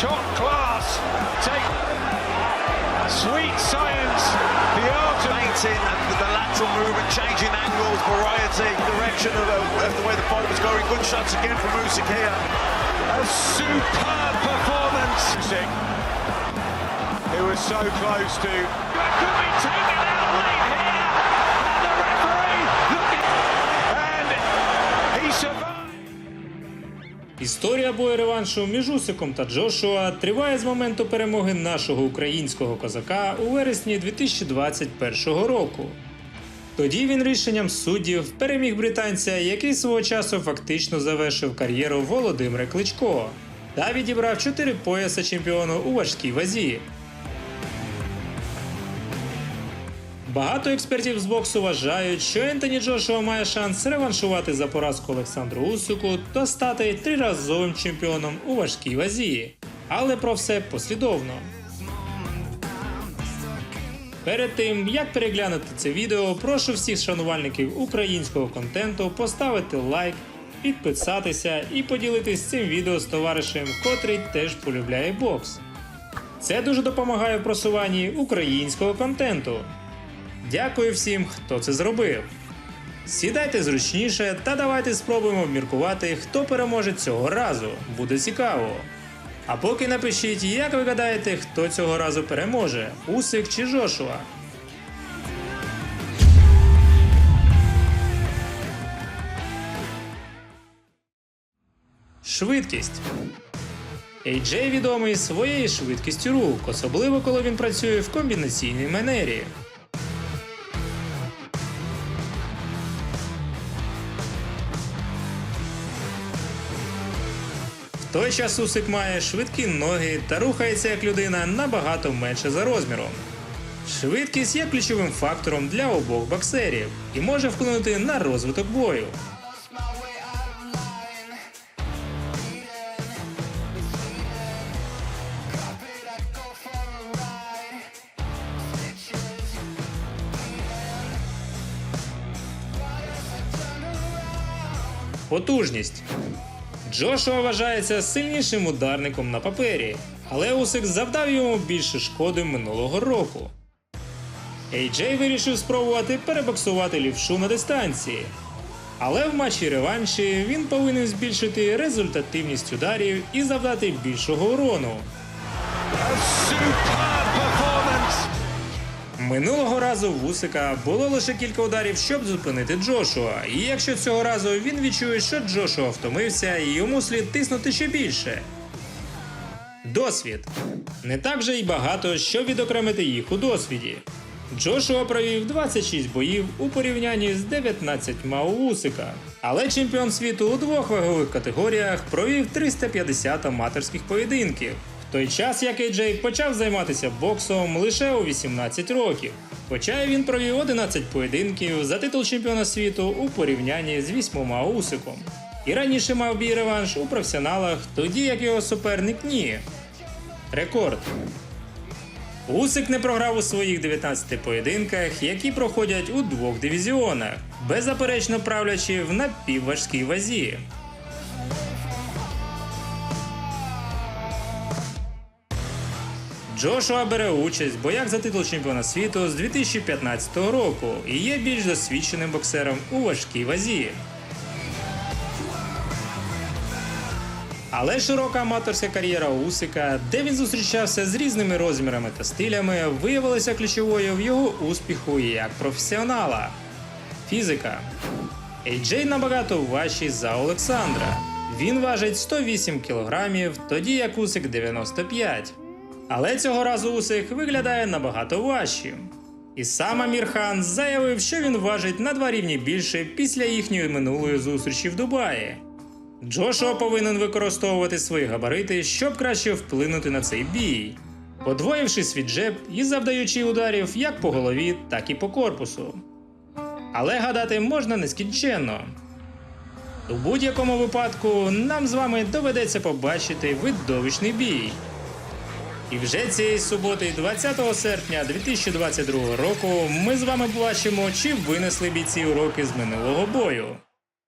top class. Take sweet science, the art of Painting and the lateral movement, changing angles, variety, direction of, the- of the way the fight was going. Good shots again from Usyk here. a superb performance. Usyk, Who was so close to. Could taken out late here, Історія бою реваншу між Усиком та Джошуа триває з моменту перемоги нашого українського козака у вересні 2021 року. Тоді він рішенням суддів переміг британця, який свого часу фактично завершив кар'єру Володимира Кличко та відібрав 4 пояса чемпіону у важкій вазі. Багато експертів з боксу вважають, що Ентоні Джошуа має шанс реваншувати за поразку Олександру Усику та стати триразовим чемпіоном у важкій вазі. Але про все послідовно. Перед тим, як переглянути це відео, прошу всіх шанувальників українського контенту поставити лайк, підписатися і поділитись цим відео з товаришем, котрий теж полюбляє бокс. Це дуже допомагає в просуванні українського контенту. Дякую всім, хто це зробив. Сідайте зручніше та давайте спробуємо обміркувати, хто переможе цього разу. Буде цікаво. А поки напишіть, як ви гадаєте, хто цього разу переможе: Усик чи Жошуа. Швидкість. AJ відомий своєю швидкістю рук, особливо коли він працює в комбінаційній манері. Той час Усик має швидкі ноги та рухається як людина набагато менше за розміром. Швидкість є ключовим фактором для обох боксерів і може вплинути на розвиток бою. Потужність. Джошуа вважається сильнішим ударником на папері, але Усик завдав йому більше шкоди минулого року. AJ вирішив спробувати перебоксувати лівшу на дистанції. Але в матчі реванші він повинен збільшити результативність ударів і завдати більшого урону. Минулого разу в Усика було лише кілька ударів, щоб зупинити Джошуа. І якщо цього разу він відчує, що Джошуа втомився, і йому слід тиснути ще більше. Досвід. Не так же й багато, щоб відокремити їх у досвіді. Джошуа провів 26 боїв у порівнянні з 19 у Усика. Але чемпіон світу у двох вагових категоріях провів 350 аматорських поєдинків. Той час як Ейджей почав займатися боксом лише у 18 років. Хоча він провів 11 поєдинків за титул чемпіона світу у порівнянні з 8 Усиком. І раніше мав бій реванш у професіоналах, тоді як його суперник ні. Рекорд. Усик не програв у своїх 19 поєдинках, які проходять у двох дивізіонах, беззаперечно правлячи в напівважкій вазі. Джошуа бере участь в боях за титул чемпіона світу з 2015 року і є більш досвідченим боксером у важкій вазі. Але широка аматорська кар'єра Усика, де він зустрічався з різними розмірами та стилями, виявилася ключовою в його успіху як професіонала. Фізика. AJ набагато важчий за Олександра. Він важить 108 кг, тоді як Усик 95. Але цього разу Усик виглядає набагато важчим. І сам Амір Хан заявив, що він важить на два рівні більше після їхньої минулої зустрічі в Дубаї. Джошуа повинен використовувати свої габарити, щоб краще вплинути на цей бій, подвоївши свій джеб і завдаючи ударів як по голові, так і по корпусу. Але гадати можна нескінченно. У будь-якому випадку нам з вами доведеться побачити видовищний бій. І вже цієї суботи, 20 серпня 2022 року, ми з вами побачимо, чи винесли бійці уроки з минулого бою.